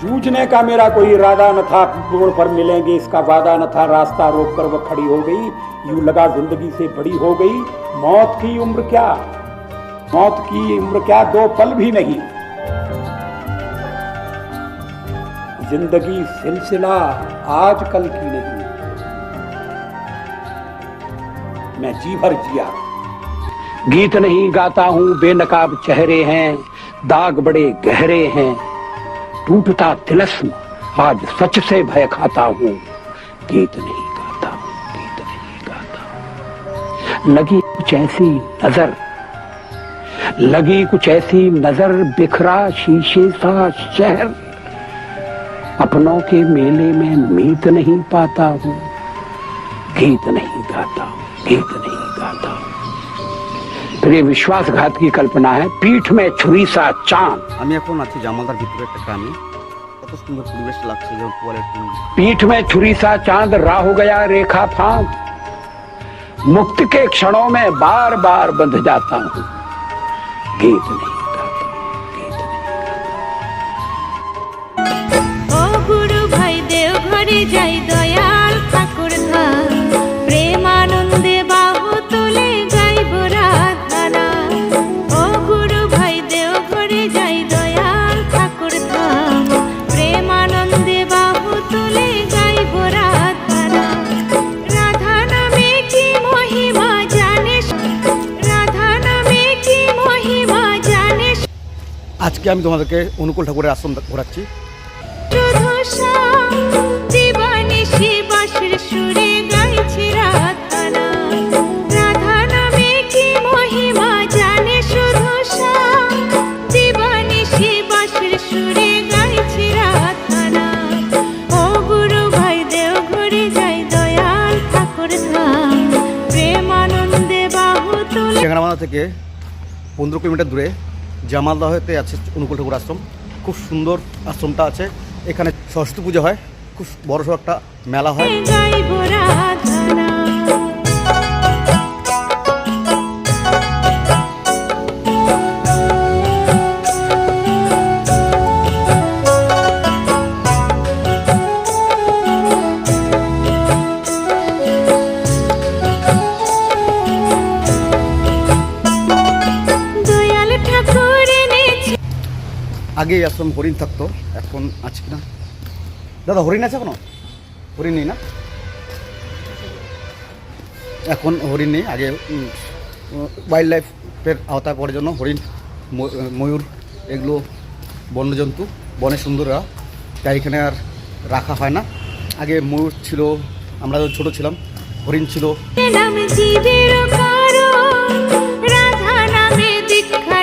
जूझने का मेरा कोई इरादा न था। मोड़ पर मिलेंगे इसका वादा न था। रास्ता रोक कर वह खड़ी हो गई। यूँ लगा ज़िंदगी से बड़ी हो गई। मौत की उम्र क्या? मौत की उम्र क्या? दो पल भी नहीं। ज़िंदगी सिलसिला आज कल की नहीं। मैं जी भर जिया। गीत नहीं गाता हूँ। बेनकाब चेहरे हैं। दाग बड़े गहरे हैं। टूटता तिलस्म। आज सच से भय खाता हूँ। गीत नहीं गाता, गीत नहीं गाता। लगी कुछ ऐसी नज़र, लगी कुछ ऐसी नज़र बिखरा शीशे सा शहर। अपनों के मेले में मीत नहीं पाता हूँ। गीत नहीं गाता, गीत नहीं गाता। हूँ फिर ये विश्वासघात की कल्पना है पीठ में छुरी सा चांद আমি এখন আছি জামালদার ভিতরে একটা গ্রামে কত সুন্দর পরিবেশ লাগছে যেমন পোয়ালের টুনি पीठ में छुरी सा चांद राह हो गया रेखा फांद मुक्त के क्षणों में बार बार बंध जाता हूँ गीत नहीं गाता गीत नहीं ও গুরু দয়াল ঠাকুর ধাম। প্রেমানন্দে বাহু তুলে চেঙ্গারামাদা থেকে পনেরো কিলোমিটার দূরে জামালদা হতে আছে অনুকূল ঠাকুর আশ্রম। খুব সুন্দর আশ্রমটা আছে। এখানে সরস্বতী পুজো হয়। খুব বড়সড় একটা মেলা হয়। আগে আশ্রম হরিণ থাকতো, এখন আছে কিনা? দাদা, হরিণ আছে এখনও? হরিণ নেই না? এখন হরিণ নেই, আগে ওয়াইল্ড লাইফের আওতায় পড়ার জন্য হরিণ ময়ূর, এগুলো বন্যজন্তু, বনে সুন্দররা, তাই এখানে আর রাখা হয় না। আগে ময়ূর ছিল, আমরা ছোটো ছিলাম, হরিণ ছিল।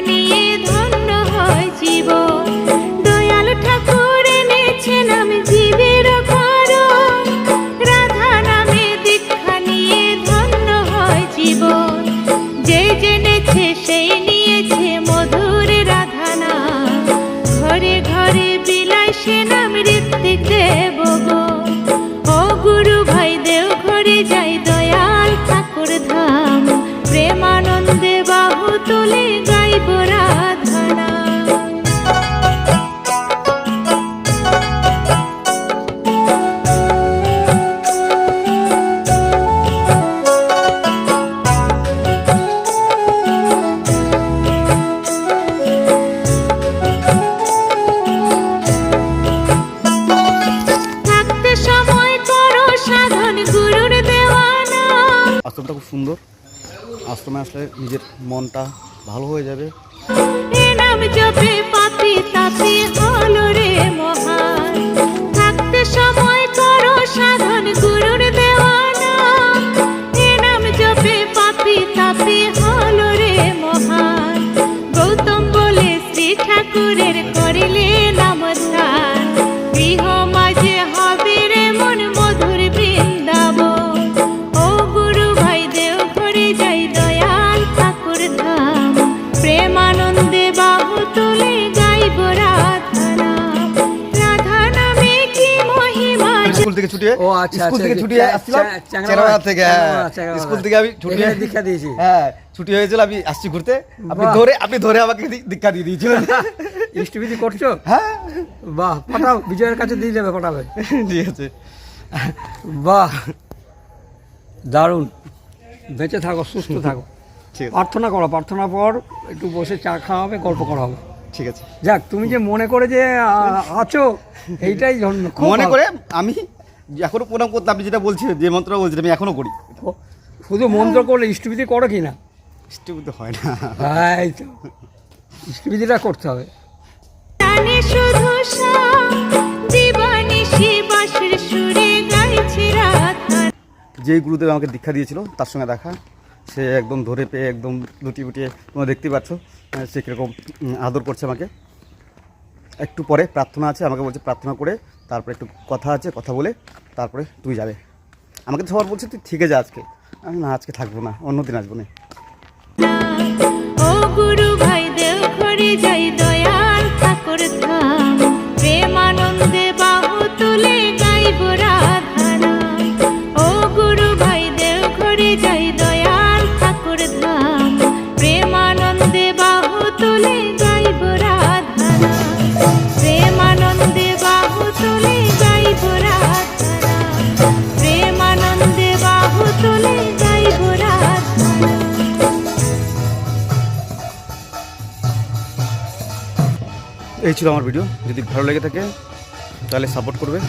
নিয়ে বিলায় সে আশ্রমটা খুব সুন্দর। আশ্রমে আসলে নিজের মনটা ভালো হয়ে যাবে। থাকতে ছুটি ও, আচ্ছা, স্কুল থেকে ছুটি আসছিলাম থেকে স্কুল থেকে আমি ছুটি দীক্ষা দিয়েছি। হ্যাঁ ছুটি হয়েছিল আমি আসছি ঘুরতে। আপনি ধরে আপনি ধরে আমাকে দীক্ষা দিয়ে দিয়েছিলেন ইষ্টবিধি করছ? হ্যাঁ। বাহ পাঠাও বিজয়ের কাছে দিয়ে দেবে পাঠাবে। ঠিক আছে। বাহ দারুণ। বেঁচে থাকো সুস্থ থাকো। প্রার্থনা করো প্রার্থনা পর একটু বসে চা খাওয়া হবে গল্প করা হবে। ঠিক আছে। যাক তুমি যে মনে করে যে আছো এইটাই জন্য মনে করে আমি এখনও প্রণাম করতে আপনি যেটা বলছিলেন যে মন্ত্র বলছিলেন আমি এখনও করি। শুধু মন্ত্র করলে ইষ্টবিধি করো কি না? ইষ্টবুদ্ধ হয় না। এই তো ইষ্টবিধিটা করতে হবে। যেই গুরুদেব আমাকে দীক্ষা দিয়েছিল তার সঙ্গে দেখা। সে একদম ধরে পেয়ে একদম লুটি ফুটিয়ে তোমরা দেখতে পাচ্ছ সে কীরকম আদর করছে আমাকে। একটু পরে প্রার্থনা আছে আমাকে বলছে প্রার্থনা করে তারপরে একটু কথা আছে, কথা বলে তারপরে তুই যাবে। আমাকে তো সবার বলছে, তুই থেকে যা আজকে। আমি না, আজকে থাকব না অন্য দিন আসব না। এই ছিল আমার ভিডিও যদি ভালো লেগে থাকে তাহলে সাপোর্ট করবে।